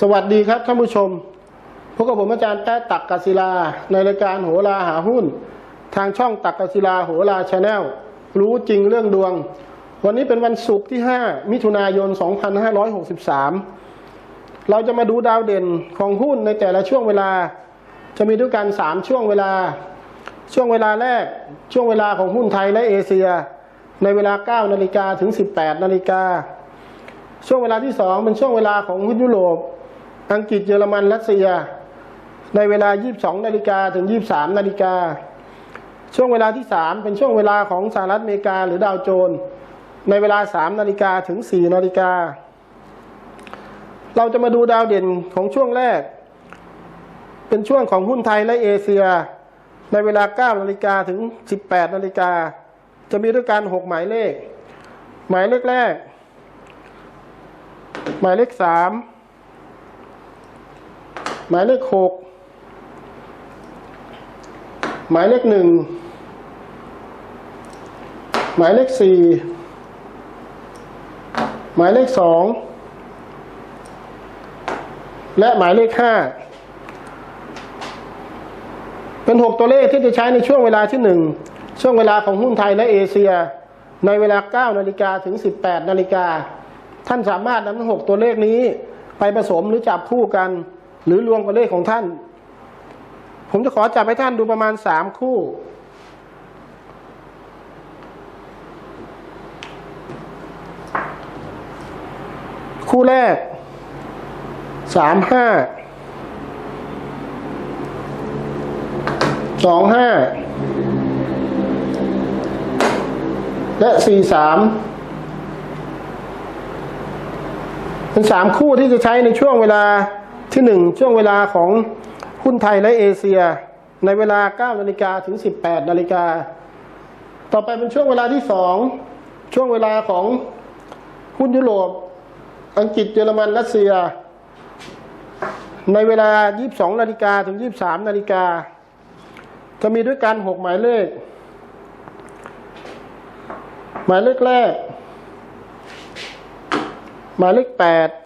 สวัสดีครับท่านผู้ชม พบกับผมอาจารย์แป๊ะตักกศิลา ในรายการโหราหาหุ้น ทางช่องตักกศิลาโหราชาแนลรู้จริงเรื่องดวง วันนี้เป็นวันศุกร์ที่ 5 มิถุนายน 2563 เราจะมาดูดาวเด่นของหุ้นในแต่ละช่วงเวลา จะมีด้วยกัน 3 ช่วงเวลา ช่วงเวลาแรก ช่วงเวลาของหุ้นไทยและเอเชีย ในเวลา 9 นาฬิกาถึง 18 นาฬิกา ช่วงเวลาที่สองเป็นช่วงเวลาของหุ้นยุโรป อังกฤษเยอรมันรัสเซีย ในเวลา 22 นาฬิกาถึง 23 นาฬิกา ช่วงเวลาที่สามเป็นช่วงเวลาของสหรัฐอเมริกาหรือดาวโจน ในเวลา 3 นาฬิกาถึง 4 นาฬิกา เราจะมาดูดาวเด่นของช่วงแรก เป็นช่วงของหุ้นไทยและเอเชีย ในเวลา 9 นาฬิกาถึง 18 นาฬิกา จะมีด้วยกัน 6 หมายเลข หมายเลขแรก หมายเลขสาม หมายเลขหกหมายเลขหนึ่งหมายเลขสี่หมายเลขสองและหมายเลขห้าเป็นหกตัวเลขที่จะใช้ในช่วงเวลาที่หนึ่งช่วงเวลาของหุ้นไทยและเอเชีย ในเวลา 9 นาฬิกาถึง 18 นาฬิกา ท่านสามารถนำทั้งหกตัวเลขนี้ไปผสมหรือจับคู่กัน หรือรวมกับเลขของท่าน ผมจะขอจับให้ท่านดูประมาณสามคู่ คู่แรกสามห้าสองห้าและสี่สามเป็นสามคู่ที่จะใช้ในช่วงเวลา ที่หนึ่งช่วงเวลาของหุ้นไทยและเอเชีย ในเวลา 9 นาฬิกาถึง 18 นาฬิกา ต่อไปเป็นช่วงเวลาที่สองช่วงเวลาของหุ้นยุโรป อังกฤษเยอรมันรัสเซีย ในเวลา 22 นาฬิกาถึง 23 นาฬิกา จะมีด้วยกัน 6 หมายเลข หมายเลขแรก หมายเลข 8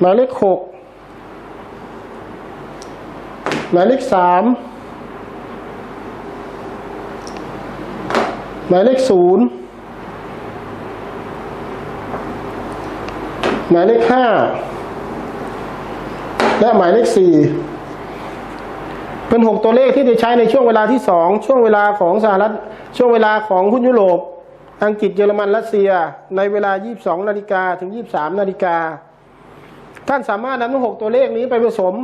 หมายเลขหกหมายเลขสามหมายเลขศูนย์หมายเลขห้าและหมายเลขสี่เป็นหกตัวเลขที่จะใช้ในช่วงเวลาที่สองช่วงเวลาของสหรัฐช่วงเวลาของหุ้นยุโรป อังกฤษเยอรมันรัสเซีย ในเวลา 22 นาฬิกาถึง 23 นาฬิกา ท่านสามารถนำทั้งหกตัวเลขนี้ไปผสม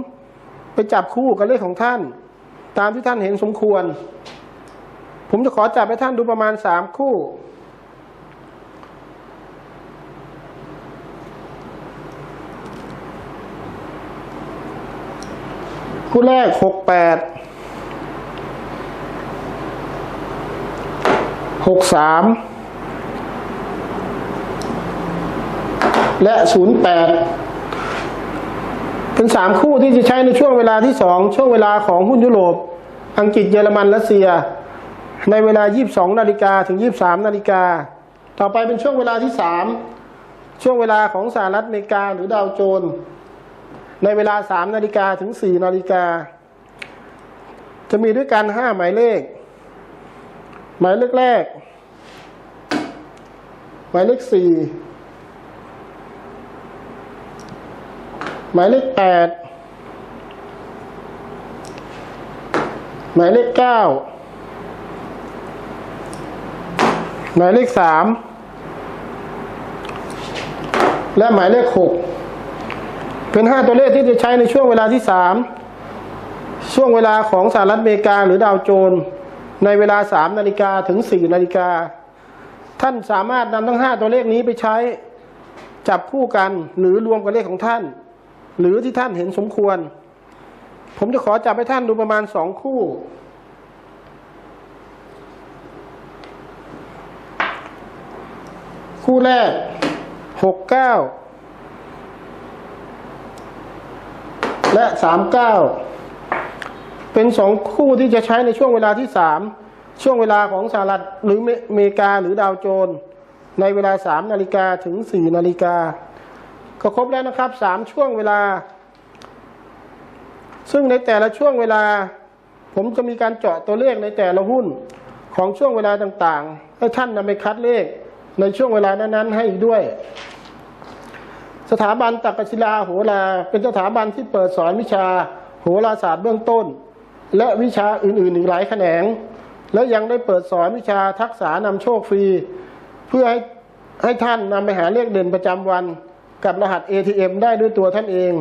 ไปจับคู่กับเลขของท่าน ตามที่ท่านเห็นสมควร ผมจะขอจับให้ท่านดูประมาณ3คู่ คู่แรก68 63และศูนย์แปด เป็นสามคู่ที่จะใช้ในช่วงเวลาที่สองช่วงเวลาของหุ้นยุโรป อังกฤษเยอรมันรัสเซีย ในเวลา 22นาฬิกาถึง 23นาฬิกาต่อไปเป็นช่วงเวลาที่สามช่วงเวลาของสหรัฐอเมริกาหรือดาวโจนในเวลา3นาฬิกาถึง4นาฬิกาจะมีด้วยกัน5หมายเลข หมายเลขแรก หมายเลขสี่ หมายเลขแปดหมายเลขเก้าหมายเลขสามและหมายเลขหกเป็นห้าตัวเลขที่จะใช้ในช่วงเวลาที่สามช่วงเวลาของสหรัฐอเมริกาหรือดาวโจน ในเวลาสามนาฬิกาถึงสี่นาฬิกา ท่านสามารถนำทั้งห้าตัวเลขนี้ไปใช้จับคู่กันหรือรวมกับเลขของท่าน หรือที่ท่านเห็นสมควร ผมจะขอจับให้ท่านดูประมาณสองคู่ คู่แรกหกเก้าและสามเก้าเป็นสองคู่ที่จะใช้ในช่วงเวลาที่สามช่วงเวลาของสหรัฐหรืออเมริกาหรือดาวโจน ในเวลา3นาฬิกาถึง4นาฬิกา ก็ครบแล้วนะครับ3ช่วงเวลา ซึ่งในแต่ละช่วงเวลา ผมจะมีการเจาะตัวเลขในแต่ละหุ้นของช่วงเวลาต่างๆ ให้ท่านนำไปคัดเลขในช่วงเวลานั้นๆ ให้อีกด้วย สถาบันตักกศิลาโหราเป็นสถาบันที่เปิดสอนวิชาโหราศาสตร์เบื้องต้น และวิชาอื่นๆอีกหลายแขนง และยังได้เปิดสอนวิชาทักษะนำโชคฟรี เพื่อให้ให้ท่านนำไปหาเลขเด่นประจำวัน กับรหัส ATM ได้ด้วยตัวท่านเอง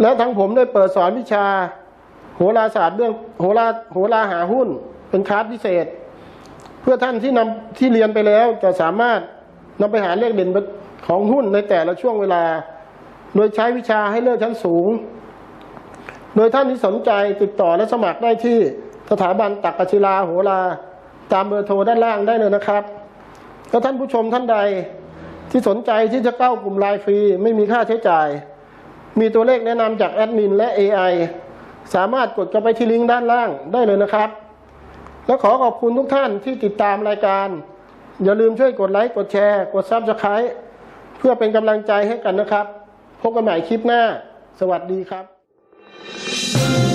และทั้งผมได้เปิดสอนวิชา โหราศาสตร์เบื้องโหราโหราหาหุ้นเป็นคลาสพิเศษ เพื่อท่านที่นำที่เรียนไปแล้วจะสามารถนำไปหาเลขเด่นของหุ้นในแต่ละช่วงเวลา โดยใช้วิชาให้เลิศชั้นสูง โดยท่านที่สนใจติดต่อและสมัครได้ที่สถาบันตักกศิลาโหราตามเบอร์โทรด้านล่างได้เลยนะครับ แล้วท่านผู้ชมท่านใด ที่สนใจที่จะเข้ากลุ่มไลน์ฟรี ไม่มีค่าใช้จ่าย มีตัวเลขแนะนำจากแอดมินและ AI สามารถกดเข้าไปที่ลิงก์ด้านล่างได้เลยนะครับ และขอขอบคุณทุกท่านที่ติดตามรายการ อย่าลืมช่วยกดไลค์กดแชร์ กดซับสไคร b e เพื่อเป็นกำลังใจให้กันนะครับ พบกันใหม่คลิปหน้า สวัสดีครับ